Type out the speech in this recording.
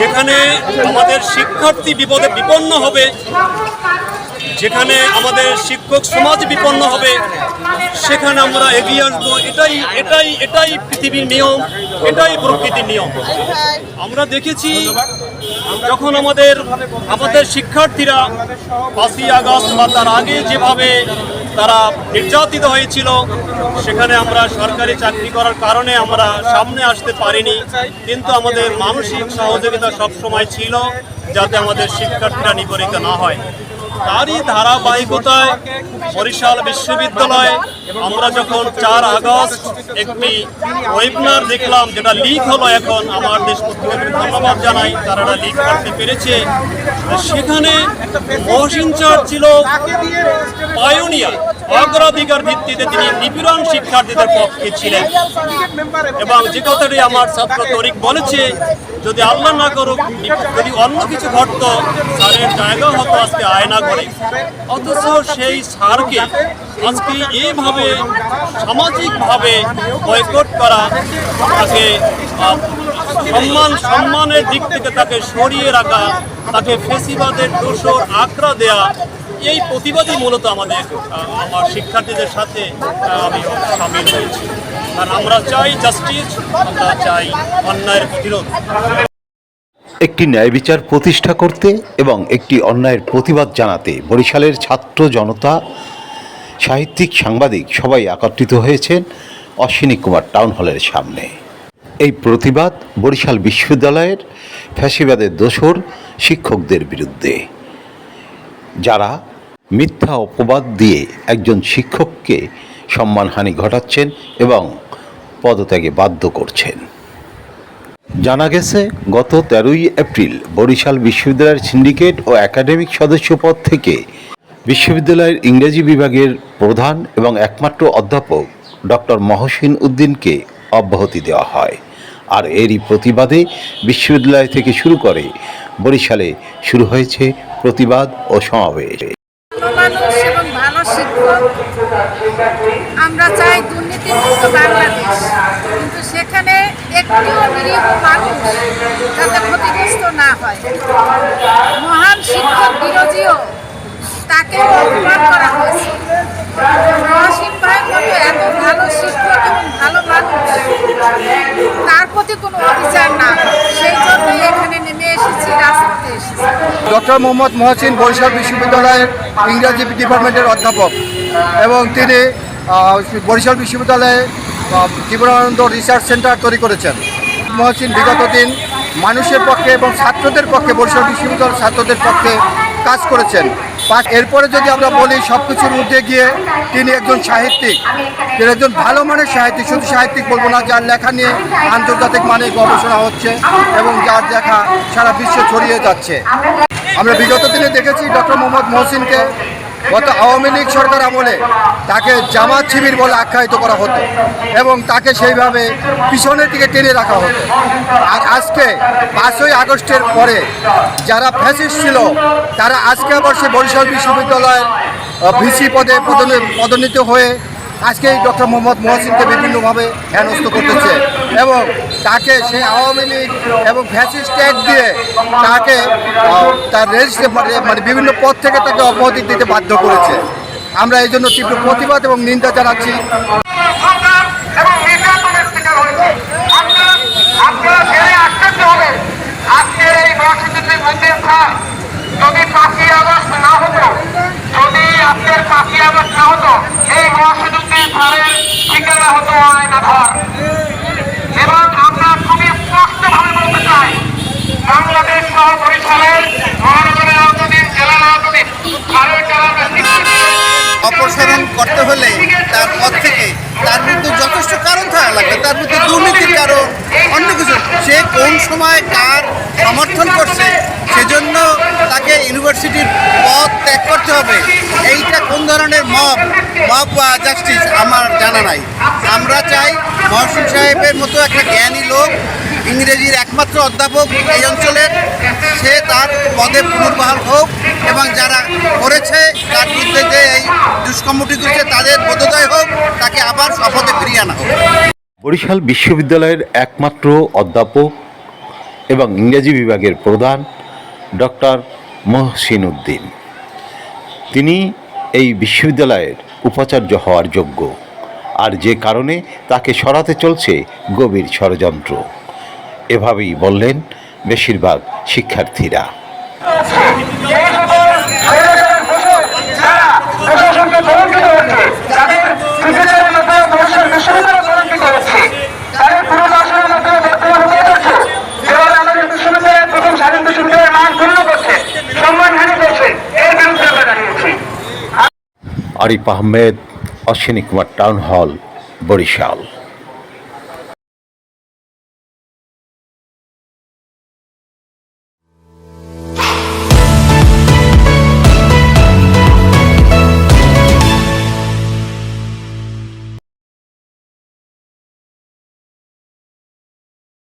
যেখানে আমাদের শিক্ষার্থী বিপদে বিপন্ন হবে, যেখানে আমাদের শিক্ষক সমাজ বিপন্ন হবে, সেখানে আমরা এগিয়ে আসব। এটাই এটাই এটাই পৃথিবীর নিয়ম, এটাই প্রকৃতির নিয়ম। আমরা দেখেছি যখন আমাদের আমাদের শিক্ষার্থীরা পাঁচই আগস্ট বা তার আগে যেভাবে তারা নির্যাতিত হয়েছিল। সেখানে আমরা সরকারি চাকরি করার কারণে আমরা সামনে আসতে পারিনি। কিন্তু আমাদের মানসিক সহযোগিতা সবসময় ছিল। যাতে আমাদের শিক্ষার্থীরা নিপরিত না হয়। তারই ধারাবাহিকতায় বরিশাল বিশ্ববিদ্যালয়ে, আমরা যখন চার আগস্ট একটি ওয়েবিনার দেখলাম, যেটা লিক হলো এখন, আমার দেশ পত্রিকাকে ধন্যবাদ জানাই, তারা লিক করতে পেরেছে। সেখানে মহসিন চার ছিল পায়োনিয়ার অগ্রাধিকার ভিত্তিতে তিনি নিপীড়ন শিক্ষার্থীদের পক্ষে ছিলেন। এবং যে কথাটি আমার ছাত্র তরিক বলেছে, যদি আল্লাহ না করুক, যদি অন্য কিছু ঘটতো, স্যারের জায়গা হতো আজকে আয়না করে অথচ সেই স্যারকে আজকে এইভাবে সামাজিকভাবে বয়কট করা, তাকে সম্মান, সম্মানের দিক থেকে তাকে সরিয়ে রাখা, তাকে ফেসিবাদের দোষর আঁকড়া দেয়া এই প্রতিবাদই মূলত আমাদের আমার শিক্ষার্থীদের সাথে আমি সামিল হয়েছি। কারণ আমরা চাই জাস্টিস আমরা চাই অন্যায়ের প্রতিরোধ। একটি ন্যায় বিচার প্রতিষ্ঠা করতে এবং একটি অন্যায়ের প্রতিবাদ জানাতে বরিশালের ছাত্র জনতা, সাহিত্যিক, সাংবাদিক সবাই একত্রিত হয়েছেন অশ্বিনী কুমার টাউন হলের সামনে। এই প্রতিবাদ বরিশাল বিশ্ববিদ্যালয়ের ফ্যাসিবাদের দোসর শিক্ষকদের বিরুদ্ধে। যারা মিথ্যা অপবাদ দিয়ে একজন শিক্ষককে সম্মানহানি ঘটাচ্ছেন এবং পদত্যাগে বাধ্য করছেন। জানা গেছে, গত তেরোই এপ্রিল বরিশাল বিশ্ববিদ্যালয়ের সিন্ডিকেট ও একাডেমিক সদস্য পদ থেকে বিশ্ববিদ্যালয়ের ইংরেজি বিভাগের প্রধান এবং একমাত্র অধ্যাপক ডক্টর মহসিন উদ্দিনকে অব্যাহতি দেওয়া হয়। আর এরই প্রতিবাদে বিশ্ববিদ্যালয় থেকে শুরু করে বরিশালে শুরু হয়েছে প্রতিবাদ ও সমাবেশ ভালো মানুষ এবং ভালো শিক্ষক আমরা চাই দুর্নীতিমুক্ত বাংলাদেশ। কিন্তু সেখানে একটিও নিরীহ মানুষ যাতে ক্ষতিগ্রস্ত না হয়। মহান শিক্ষক বিরোধীও তাকেও অপমান করা হয়েছে। মহাসিম ভাইয়ের মতো এত ভালো শিক্ষক এবং ভালো মানুষ তার প্রতি কোনো অবিচার না। সেই জন্যই এখানে নেমে এসেছি, রাজপথে এসেছি। ডক্টর মোহাম্মদ মহসিন বরিশাল বিশ্ববিদ্যালয়ের ইংরাজি ডিপার্টমেন্টের অধ্যাপক এবং তিনি বরিশাল বিশ্ববিদ্যালয়ে জীবনানন্দ রিসার্চ সেন্টার তৈরি করেছেন। মহসিন বিগত দিন মানুষের পক্ষে এবং ছাত্রদের পক্ষে, বরিশাল বিশ্ববিদ্যালয়ের ছাত্রদের পক্ষে কাজ করেছেন। এরপরে যদি আমরা বলি সব কিছুর মধ্যে গিয়ে তিনি একজন সাহিত্যিক। তিনি একজন ভালো মানের সাহিত্যিক। শুধু সাহিত্যিক বলব না, যার লেখা নিয়ে আন্তর্জাতিক মানে গবেষণা হচ্ছে এবং যার লেখা সারা বিশ্বে ছড়িয়ে যাচ্ছে। আমরা বিগত দিনে দেখেছি ডক্টর মোহাম্মদ মহসিনকে গত আওয়ামী লীগ সরকার আমলে তাকে জামাত শিবির বলে আখ্যায়িত করা হতো এবং তাকে সেইভাবে পিছনের দিকে টেনে রাখা হতো। আর আজকে পাঁচই আগস্টের পরে যারা ফ্যাসিস্ট ছিল, তারা আজকে আবার সে বরিশাল বিশ্ববিদ্যালয়ের ভিসি পদে পদোন্ন- পদোন্নীত হয়ে আজকে ডক্টর মোহাম্মদ মহসিনকে বিভিন্নভাবে হেনস্থ করতেছে এবং তাকে সে আওয়ামী লীগ এবং ফ্যাসিস্ট ট্যাগ দিয়ে তাকে তার রেজিস্ট্রে মানে বিভিন্ন পদ থেকে তাকে অব্যাহতি দিতে বাধ্য করেছে। আমরা এই জন্য তীব্র প্রতিবাদ এবং নিন্দা জানাচ্ছি সরকার এবং নির্যাতনের শিকার হয়েছে আপনারা আপনারা জেনে আশ্চর্য হবেন আজকের এই মহাসচিবের মন্দির স্যার যদি পাঁচই আগস্ট না হতো যদি আজকের পাঁচই আগস্ট না হতো এই মহাসচিবের স্যারের ঠিকানা হতো আয়নাঘর এবং আমরা খুবই স্পষ্টভাবে বলতে চাই বাংলাদেশ সহ বরিশালের মহানগরের আওতাধীন জেলার আওতাধীন স্যারের যারা স্বীকৃতি অপসারণ করতে হলে তার পদ থেকে তার বিরুদ্ধে যথেষ্ট কারণ থাকা লাগবে, তার বিরুদ্ধে দুর্নীতির কারণ, অন্য কিছু। সে কোন সময় কার সমর্থন করছে, সেজন্য তাকে ইউনিভার্সিটির পদ ত্যাগ করতে হবে। এইটা কোন ধরনের মব? মব বা জাস্টিস আমার জানা নাই। আমরা চাই মহসিন সাহেবের মতো একটা জ্ঞানী লোক ইংরেজির একমাত্র অধ্যাপক এই অঞ্চলের সে তার পদে পুনর্বহাল হোক এবং যারা করেছে তার বিরুদ্ধে যে এই দুষ্কর্মটি করছে তাদের বোধোদয় হোক, তাকে আবার শপথে ফিরিয়ে আনা হোক। বরিশাল বিশ্ববিদ্যালয়ের একমাত্র অধ্যাপক এবং ইংরেজি বিভাগের প্রধান ডক্টর মহসিন উদ্দিন তিনি এই বিশ্ববিদ্যালয়ের উপাচার্য হওয়ার যোগ্য। আর যে কারণে তাকে সরাতে চলছে গভীর ষড়যন্ত্র। এভাবেই বললেন বেশিরভাগ শিক্ষার্থীরা। Arif Ahmed Ashwini Kumar town hall Barishal.